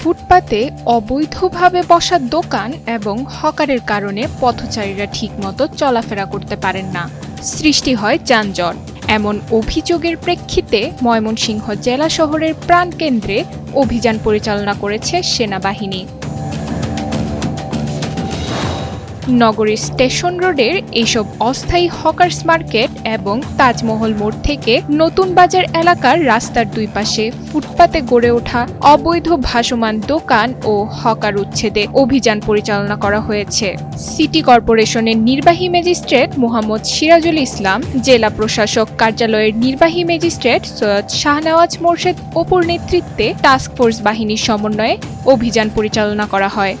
ফুটপাতে অবৈধভাবে বসা দোকান এবং হকারের কারণে পথচারীরা ঠিকমতো চলাফেরা করতে পারেন না। সৃষ্টি হয় যানজট। এমন অভিযোগের প্রেক্ষিতে ময়মনসিংহ জেলা শহরের প্রাণকেন্দ্রে অভিযান পরিচালনা করেছে সেনাবাহিনী। নগরীর স্টেশন রোডের এইসব অস্থায়ী হকার্স মার্কেট এবং তাজমহল মোড় থেকে নতুন বাজার এলাকার রাস্তার দুই পাশে ফুটপাতে গড়ে ওঠা অবৈধ ভাসমান দোকান ও হকার উচ্ছেদে অভিযান পরিচালনা করা হয়েছে। সিটি কর্পোরেশনের নির্বাহী ম্যাজিস্ট্রেট মোহাম্মদ সিরাজুল ইসলাম, জেলা প্রশাসক কার্যালয়ের নির্বাহী ম্যাজিস্ট্রেট সৈয়দ শাহনওয়াজ মোর্শেদ অপুর নেতৃত্বে টাস্কফোর্স বাহিনীর সমন্বয়ে অভিযান পরিচালনা করা হয়।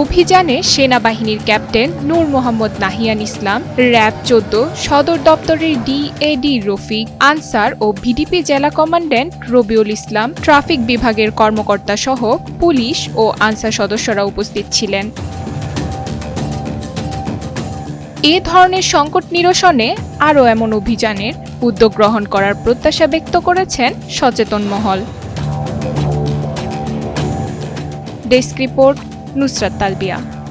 অভিযানে সেনাবাহিনীর ক্যাপ্টেন নূর মোহাম্মদ নাহিয়ান ইসলাম, র্যাব চোদ্দ, সদর দপ্তরের ডিএডি রফিক, আনসার ও ভিডিপি জেলা কমান্ড্যান্ট রবিউল ইসলাম, ট্রাফিক বিভাগের কর্মকর্তা সহ পুলিশ ও আনসার সদস্যরা উপস্থিত ছিলেন। এ ধরনের সংকট নিরসনে আরও এমন অভিযানের উদ্যোগ গ্রহণ করার প্রত্যাশা ব্যক্ত করেছেন সচেতন মহল। Desk report Nusrat Talbia.